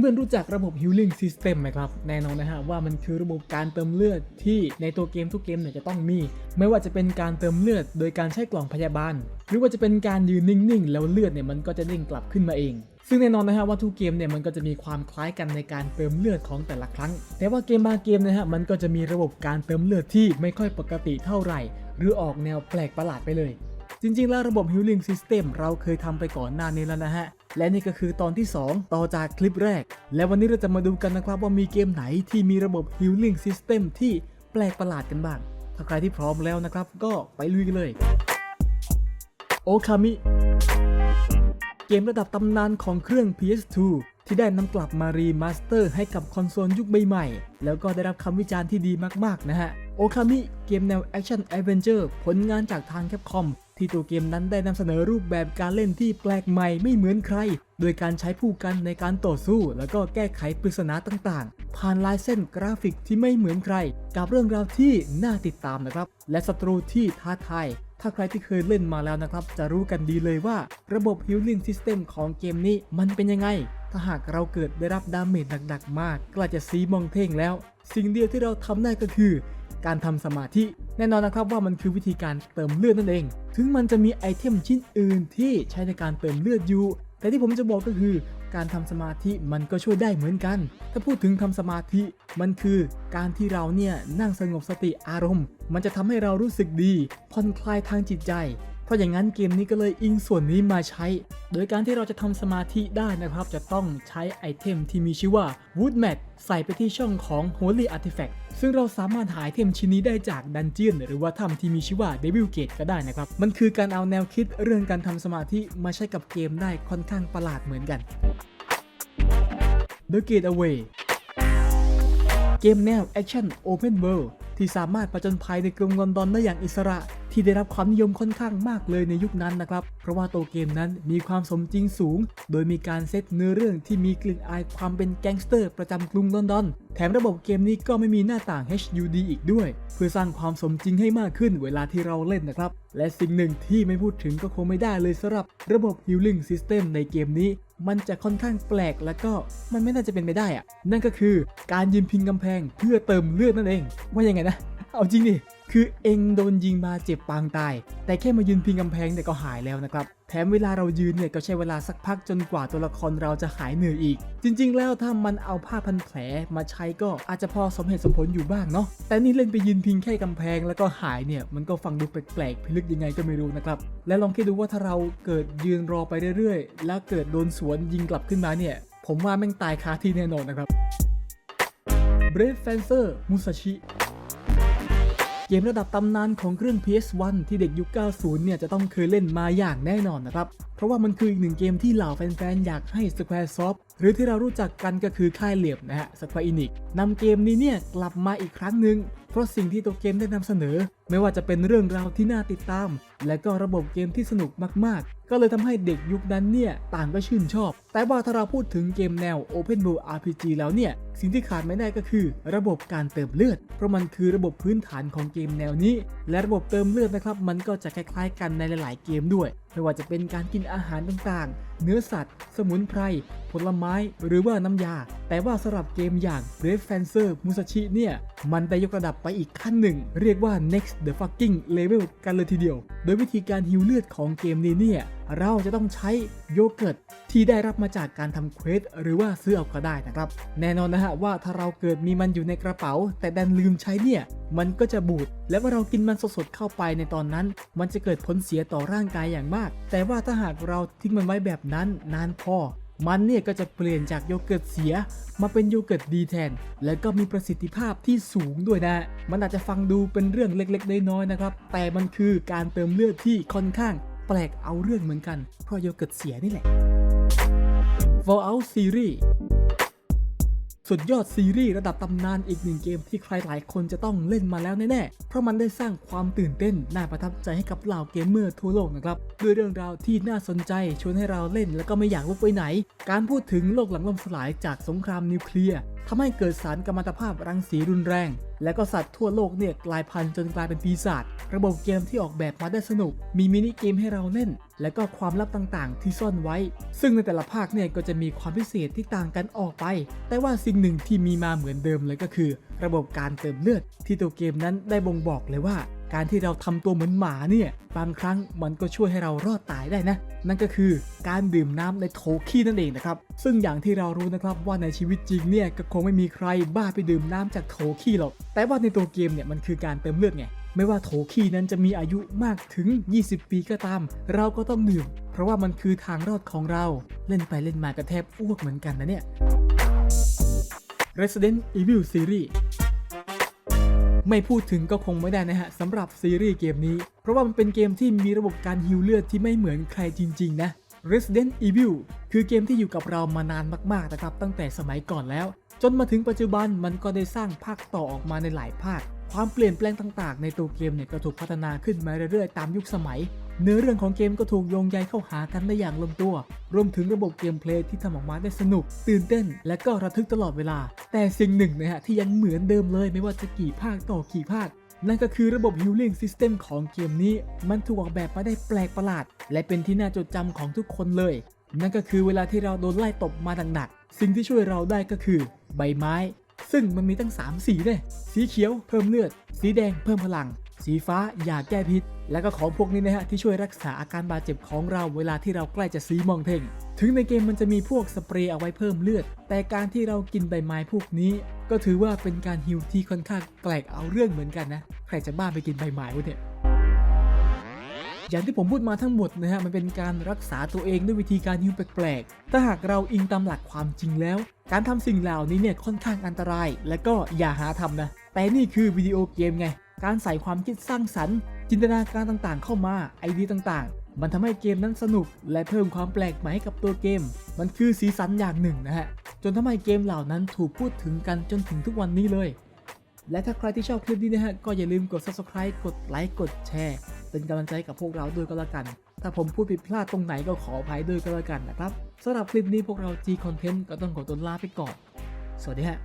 เพื่อนๆรู้จักระบบ Healing System ไหมครับ แน่นอนนะฮะว่ามันคือระบบการเติมเลือดที่ในตัวเกมทุกเกมเนี่ยจะต้องมี ไม่ว่าจะเป็นการเติมเลือด โดยการใช้กล่องพยาบาล หรือว่าจะเป็นการยืนนิ่งๆ แล้วเลือดเนี่ยมันก็จะเด้งกลับขึ้นมาเองซึ่งแน่นอนนะฮะว่าทุกเกมเนี่ยมันก็จะมีความคล้ายกันในการเติมเลือดของแต่ละครั้ง แต่ว่าเกมบางเกมนะฮะมันก็จะมีระบบการเติมเลือดที่ไม่ค่อยปกติเท่าไหร่ หรือออกแนวแปลกประหลาดไปเลย จริงๆ แล้วระบบ Healing System เราเคยทำไปก่อนหน้านี้แล้วนะฮะ และนี่ก็คือตอนที่ 2 ต่อจากคลิปแรก และวันนี้เราจะมาดูกันนะครับว่ามีเกมไหนที่มีระบบ Healing System ที่แปลกประหลาดกันบ้าง ถ้าใครที่พร้อมแล้วนะครับ ก็ไปลุยกันเลย โอคามิ เกมระดับตำนานของเครื่อง PS2 ที่ได้นำกลับมารีมาสเตอร์ให้กับคอนโซลยุคใหม่ๆแล้วก็ได้รับคำวิจารณ์ที่ดีมากๆนะฮะ โอคามิเกมแนวแอคชั่นแอดเวนเจอร์ผลงานจากทางแคปคอมที่ตัวเกมนั้นได้นำเสนอรูปแบบการเล่นที่แปลกใหม่ไม่เหมือนใคร โดยการใช้ผู้กันในการต่อสู้ แล้วก็แก้ไขปริศนาต่างๆ ผ่านลายเส้นกราฟิกที่ไม่เหมือนใคร กับเรื่องราวที่น่าติดตามนะครับ และศัตรูที่ท้าทายถ้าใครที่เคยเล่นมาแล้วนะครับ จะรู้กันดีเลยว่าระบบ Healing System ของเกมนี้มันเป็นยังไง ถ้าหากเราเกิดได้รับดาเมจหนักๆมากก็อาจจะซีมองเท่งแล้ว สิ่งเดียวที่เราทำได้ก็คือ การทำสมาธิ แน่นอนนะครับว่ามันคือวิธีการเติมเลือดนั่นเอง ถึงมันจะมีไอเทมชิ้นอื่นที่ใช้ในการเติมเลือดอยู่ แต่ที่ผมจะบอกก็คือการทำสมาธิมันก็ช่วยได้เหมือนกัน ถ้าพูดถึงทำสมาธิมันคือการที่เราเนี่ยนั่งสงบสติอารมณ์ มันจะทำให้เรารู้สึกดีผ่อนคลายทางจิตใจ ราะอย่างนั้นเกมนี้ก็เลยอิงส่วนนี้มาใช้ โดยการที่เราจะทำสมาธิได้นะครับ จะต้องใช้ไอเทมที่มีชื่อว่า Wood Mat ใส่ไปที่ช่องของ Holy Artifact ซึ่งเราสามารถหาไอเทมชิ้นนี้ได้จากดันเจียนหรือว่าถ้ำที่มีชื่อว่า Devil Gate ก็ได้นะครับ มันคือการเอาแนวคิดเรื่องการทำสมาธิมาใช้กับเกมได้ค่อนข้างประหลาดเหมือนกัน The Gateway เกมแนว Action Open World ที่สามารถประจนภัยในกรุงลอนดอนได้อย่างอิสระ ที่ได้รับความนิยมค่อนข้างมากเลยในยุคนั้นนะครับ เพราะว่าตัวเกมนั้นมีความสมจริงสูง โดยมีการเซตเนื้อเรื่องที่มีกลิ่นอายความเป็นแก๊งสเตอร์ประจำกรุงลอนดอน แถมระบบเกมนี้ก็ไม่มีหน้าต่าง HUD อีกด้วย เพื่อสร้างความสมจริงให้มากขึ้นเวลาที่เราเล่นนะครับ และสิ่งหนึ่งที่ไม่พูดถึงก็คงไม่ได้เลยสำหรับระบบ Healing System ในเกมนี้มันจะค่อนข้างแปลกแล้วก็มันไม่น่าจะเป็นไปได้อะนั่นก็คือการยืนพิงกำแพงเพื่อเติมเลือดนั่นเอง ว่ายังไงนะ เอาจริงดิ คือเองโดนยิงมาเจ็บปางตาย แต่แค่มายืนพิงกำแพงเนี่ยก็หายแล้วนะครับ แถมเวลาเรายืนเนี่ยก็ใช้เวลาสักพักจนกว่าตัวละครเราจะหายเหนื่อยอีก จริง ๆ แล้วถ้ามันเอาผ้าพันแผลมาใช้ก็อาจจะพอสมเหตุสมผลอยู่บ้างเนาะ แต่นี่เล่นไปยืนพิงแค่กำแพงแล้วก็หายเนี่ยมันก็ฟังดูแปลกๆพิลึกยังไงก็ไม่รู้นะครับ และลองคิดดูว่าถ้าเราเกิดยืนรอไปเรื่อยๆ แล้วเกิดโดนสวนยิงกลับขึ้นมาเนี่ย ผมว่าแม่งตายคาที่แน่นอนนะครับ Brave Fencer Musashi กมระดับตำนานของเครื่อง PS1 ที่เด็กยุค 90 เนี่ยจะต้องเคยเล่นมาอย่างแน่นอนนะครับ เพราะว่ามันคืออีกหนึ่งเกมที่เหล่าแฟนๆ อยากให้ Squaresoft หรือที่เรารู้จักกันก็คือค่ายเหลี่ยมนะฮะ Square Enix นำเกมนี้เนี่ยกลับมาอีกครั้งหนึ่งเพราะสิ่งที่ตัวเกมได้นำเสนอ ไม่ว่าจะเป็นเรื่องราวที่น่าติดตาม และก็ระบบเกมที่สนุกมากๆ ก็เลยทำให้เด็กยุคนั้นเนี่ยต่างก็ชื่นชอบ แต่ว่าถ้าเราพูดถึงเกมแนว Open World RPG แล้วเนี่ย สิ่งที่ขาดไม่ได้ก็คือ ระบบการเติมเลือด เพราะมันคือระบบพื้นฐานของเกมแนวนี้ และระบบเติมเลือดนะครับ มันก็จะคล้ายๆกันในหลาย ๆ เกมด้วย ไม่ว่าจะเป็นการกินอาหารต่างๆ เนื้อสัตว์ สมุนไพร ผลไม้ หรือว่าน้ำยา แต่ว่าสำหรับเกมอย่าง Brave Fencer Musashi เนี่ย มันได้ยกระดับไปอีกขั้นหนึ่ง เรียกว่า next the fucking level กันเลยทีเดียว โดยวิธีการฮิวเลือดของเกมนี้เนี่ยเราจะต้องใช้โยเกิร์ตที่ได้รับมาจากการทำเควสหรือว่าซื้อเอาก็ได้นะครับ แน่นอนนะฮะว่าถ้าเราเกิดมีมันอยู่ในกระเป๋า แต่ดันลืมใช้เนี่ย มันก็จะบูด และว่าเรากินมันสดๆเข้าไปในตอนนั้น มันจะเกิดผลเสียต่อร่างกายอย่างมาก แต่ว่าถ้าหากเราทิ้งมันไว้แบบนั้นนานพอมันเนี่ยก็จะเปลี่ยนจากโยเกิร์ตเสีย มาเป็นโยเกิร์ตดีแทน และก็มีประสิทธิภาพที่สูงด้วยนะ มันอาจจะฟังดูเป็นเรื่องเล็กๆ น้อยๆนะครับ แต่มันคือการเติมเลือดที่ค่อนข้าง แปลกเอาเรื่องเหมือนกัน เพราะโยเกิร์ตเสียนี่แหละ Fallout Series สุดยอดซีรีส์ระดับตำนานอีกหนึ่งเกมที่ใครหลายคนจะต้องเล่นมาแล้วแน่ๆ เพราะมันได้สร้างความตื่นเต้น น่าประทับใจให้กับเหล่าเกมเมอร์ทั่วโลกนะครับ ด้วยเรื่องราวที่น่าสนใจชวนให้เราเล่นแล้วก็ไม่อยากลุกไปไหน การพูดถึงโลกหลังล่มสลายจากสงครามนิวเคลียร์ ทำให้เกิดสารกัมมันตภาพรังสีรุนแรง และก็สัตว์ทั่วโลกเนี่ยกลายพันธุ์จนกลายเป็นปีศาจ ระบบเกมที่ออกแบบมาได้สนุก มีมินิเกมให้เราเล่น และก็ความลับต่างๆ ที่ซ่อนไว้ ซึ่งในแต่ละภาคเนี่ยก็จะมีความพิเศษที่ต่างกันออกไป แต่ว่าสิ่งหนึ่งที่มีมาเหมือนเดิมเลยก็คือ ระบบการเติมเลือด ที่ตัวเกมนั้นได้บ่งบอกเลยว่า การที่เราทำตัวเหมือนหมาเนี่ยบางครั้งมันก็ช่วยให้เรารอดตายได้นะ นั่นก็คือการดื่มน้ำในโถขี้นั่นเองนะครับ ซึ่งอย่างที่เรารู้นะครับว่าในชีวิตจริงเนี่ยก็คงไม่มีใครบ้าไปดื่มน้ำจากโถขี้หรอก แต่ว่าในตัวเกมเนี่ยมันคือการเติมเลือดไงไม่ว่าโถขี้นั้นจะมีอายุมากถึง 20 ปีก็ตาม เราก็ต้องดื่ม เพราะว่ามันคือทางรอดของเรา เล่นไปเล่นมาก็แทบอ้วกเหมือนกันนะเนี่ย Resident Evil Series ไม่พูดถึงก็คงไม่ได้นะฮะสำหรับซีรีส์เกมนี้ เพราะว่ามันเป็นเกมที่มีระบบการฮิวเลือดที่ไม่เหมือนใครจริง ๆ นะ Resident Evil คือเกมที่อยู่กับเรามานานมากๆนะครับตั้งแต่สมัยก่อนแล้ว จนมาถึงปัจจุบันมันก็ได้สร้างภาคต่อออกมาในหลายภาค ความเปลี่ยนแปลงต่าง ๆ ในตัวเกมเนี่ยก็ถูกพัฒนาขึ้นมาเรื่อยๆ ตามยุคสมัย เนื้อเรื่องของเกมก็ถูกโยงใยเข้าหากันได้อย่างลงตัว รวมถึงระบบเกมเพลย์ที่ทำออกมาได้สนุก ตื่นเต้น และก็ระทึกตลอดเวลา แต่สิ่งหนึ่งนะฮะที่ยังเหมือนเดิมเลยไม่ว่าจะกี่ภาคต่อกี่ภาคนั่นก็คือระบบ Healing System ของเกมนี้ มันถูกออกแบบมาได้แปลกประหลาด และเป็นที่น่าจดจำของทุกคนเลย นั่นก็คือเวลาที่เราโดนไล่ตบมาหนักๆสิ่งที่ช่วยเราได้ก็คือ ใบไม้ ซึ่งมันมีตั้ง 3 สีเลยสีเขียวเพิ่มเลือด สีแดงเพิ่มพลัง สีฟ้ายาแก้พิษ และก็ของพวกนี้นะฮะที่ช่วยรักษาอาการบาดเจ็บของเราเวลาที่เราใกล้จะซีมองเท่ง ถึงในเกมมันจะมีพวกสเปรย์เอาไว้เพิ่มเลือด แต่การที่เรากินใบไม้พวกนี้ ก็ถือว่าเป็นการฮิวที่ค่อนข้างแปลกเอาเรื่องเหมือนกันนะ ใครจะบ้าไปกินใบไม้วะเนี่ยอย่างที่ผมพูดมาทั้งหมดนะฮะมันเป็นการรักษาตัวเองด้วยวิธีการฮิวแปลกๆ ถ้าหากเราอิงตามหลักความจริงแล้ว การทำสิ่งเหล่านี้เนี่ยค่อนข้างอันตราย และก็อย่าหาทำนะ แต่นี่คือวิดีโอเกมไง การใส่ความคิดสร้างสรรค์ จินตนาการต่างๆ เข้ามาไอเดียต่างๆ มันทำให้เกมนั้นสนุก และเพิ่มความแปลกใหม่ให้กับตัวเกม มันคือสีสันอย่างหนึ่งนะฮะ จนทำให้เกมเหล่านั้นถูกพูดถึงกันจนถึงทุกวันนี้เลย และถ้าใครที่ชอบคลิปนี้นะฮะ ก็อย่าลืมกด subscribe กดไลค์ กดแชร์ เป็นกำลังใจกับพวกเราด้วยก็แล้วกัน ถ้าผมพูดผิดพลาดตรงไหนก็ขออภัยด้วยก็แล้วกันนะครับสำหรับคลิปนี้พวกเรา G Content ก็ต้องขอตัวลาไปก่อน สวัสดีฮะ